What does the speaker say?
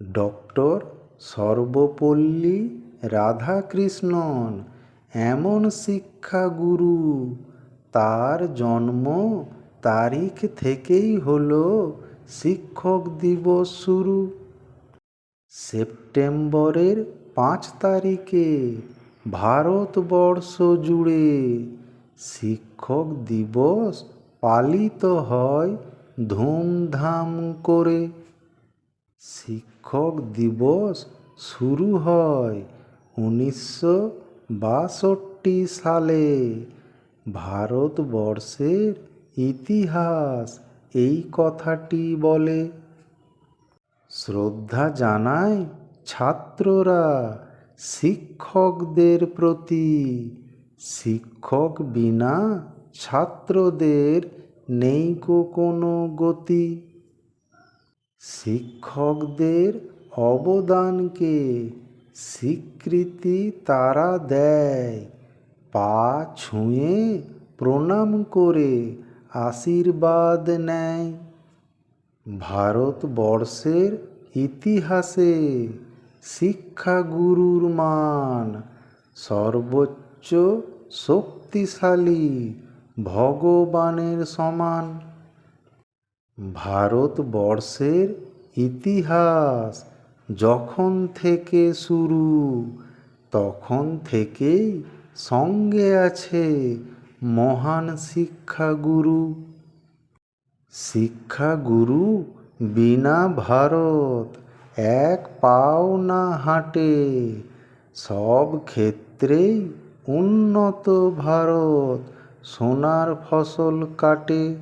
Doctor Sarvepalli Radhakrishnan এমন শিক্ষাগুরু। তার জন্ম তারিখ থেকেই হল শিক্ষক দিবস শুরু। সেপ্টেম্বরের পাঁচ তারিখে ভারতবর্ষ জুড়ে শিক্ষক দিবস পালিত হয় ধুমধাম করে। শিক্ষক দিবস শুরু হয় উনিশশো বাষট্টি সালে। ভারতবর্ষের ইতিহাস এই কথাটি বলে। শ্রদ্ধা জানায় ছাত্ররা শিক্ষকদের প্রতি। শিক্ষক বিনা ছাত্রদের নেই কোনো গতি। শিক্ষকদের অবদানকে স্বীকৃতি তারা দেয়। পা ছুঁয়ে প্রণাম করে আশীর্বাদ নেয়। ভারতবর্ষের ইতিহাসে শিক্ষাগুরুর মান সর্বোচ্চ শক্তিশালী ভগবানের সমান। ভারতবর্ষের ইতিহাস যখন থেকে শুরু, তখন থেকেই সঙ্গে আছে মহান শিক্ষাগুরু। শিক্ষাগুরু বিনা ভারত, এক পাও না হাঁটে। সব ক্ষেত্রেই উন্নত ভারত, সোনার ফসল কাটে।